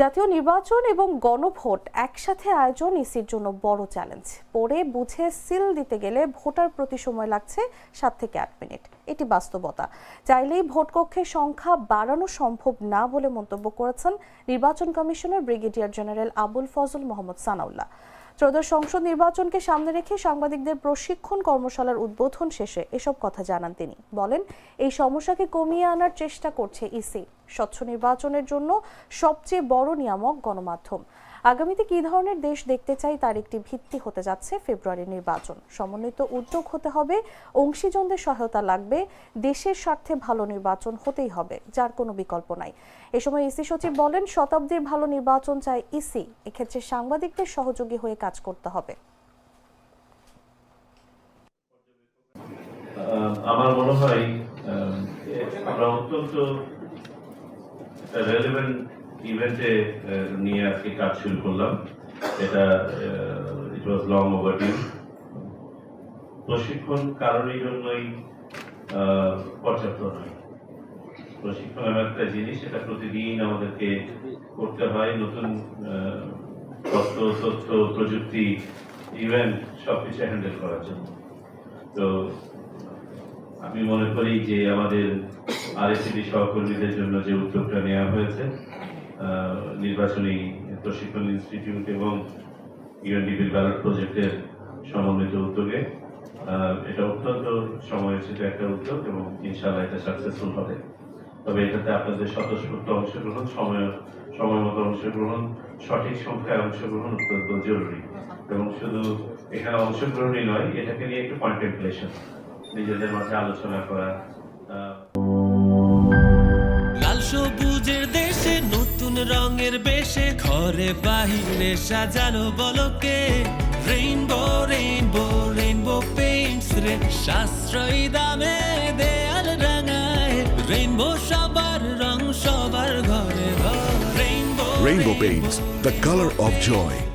জাতীয় নির্বাচন এবং গণভোট একসাথে আয়োজন ইসির জন্য বড় চ্যালেঞ্জ। পরে বুঝে সিল দিতে গেলে ভোটার প্রতি সময় লাগছে সাত থেকে আট মিনিট। এটি বাস্তবতা। চাইলেই ভোট কক্ষের সংখ্যা বাড়ানো সম্ভব না বলে মন্তব্য করেছেন নির্বাচন commissioner brigadier general Abul Fazal Mohammad Sanaullah. ত্রয়োদশ সংসদ নির্বাচনকে সামনে রেখে সাংবাদিকদের প্রশিক্ষণ কর্মশালার উদ্বোধন শেষে এসব কথা জানান তিনি। বলেন, এই সমস্যাকে কমিয়ে আনার চেষ্টা করছে ইসি। স্বচ্ছ নির্বাচনের জন্য সবচেয়ে বড় নিয়ামক গণমাধ্যম। আগামীতে কী ধরনের দেশ দেখতে চাই তার একটি ভিত্তি হতে যাচ্ছে ফেব্রুয়ারির নির্বাচন। সমন্বিত উদ্যোগ হতে হবে, অংশীজনদের সহায়তা লাগবে, দেশের স্বার্থে ভালো নির্বাচন হতেই হবে, যার কোনো বিকল্প নাই। এ সময় ইসি সচিব বলেন, শতাব্দীর ভালো নির্বাচন চায় ইসি, এক্ষেত্রে সাংবাদিকদের সহযোগী হয়ে কাজ করতে হবে। আমার মনে হয় আমরা অত্যন্ত ইভেন্টে নিয়ে আজকে কাজ শুরু করলাম। এটা ইট ওয়াজ লং প্রশিক্ষণ কারণের জন্যই পর্যাপ্ত নয়। প্রশিক্ষণ এমন একটা জিনিস এটা প্রতিদিন আমাদেরকে করতে হয়। নতুন তথ্য তথ্য, প্রযুক্তি ইভেন্ট সবকিছু হ্যান্ডেল করার জন্য। তো, আমি মনে করি যে আমাদের আরএসিডি সহকর্মীদের জন্য যে উদ্যোগটা নেওয়া হয়েছে নির্বাচনী প্রশিক্ষণ ইনস্টিটিউট এবং ইউএনডিপির ব্যালট প্রজেক্টের সমন্বিত উদ্যোগে এটা অত্যন্ত সময়োচিত একটা উদ্যোগ এবং ইনশাআল্লাহ এটা সাকসেসফুল হবে। তবে এটাতে আপনাদের স্বতঃস্ফূর্ত অংশগ্রহণ, সময় সময় মতো অংশগ্রহণ, সঠিক সংখ্যায় অংশগ্রহণ অত্যন্ত জরুরি। এবং শুধু এখানে অংশগ্রহণই নয়, এটাকে নিয়ে একটু কন্টেম্পলেশন নিজেদের মাঝে আলোচনা করা রঙের বেশে ঘরে বাহিরে সাজানো বলকে। রেইনবো রেইনবো রেইনবো পেইন্টস রে সাশ্রয়ী দামে দেয়াল রাঙায়। রেইনবো সবার রং সবার ঘরে ঘর। Rainbow Rainbow Paints, the color of joy.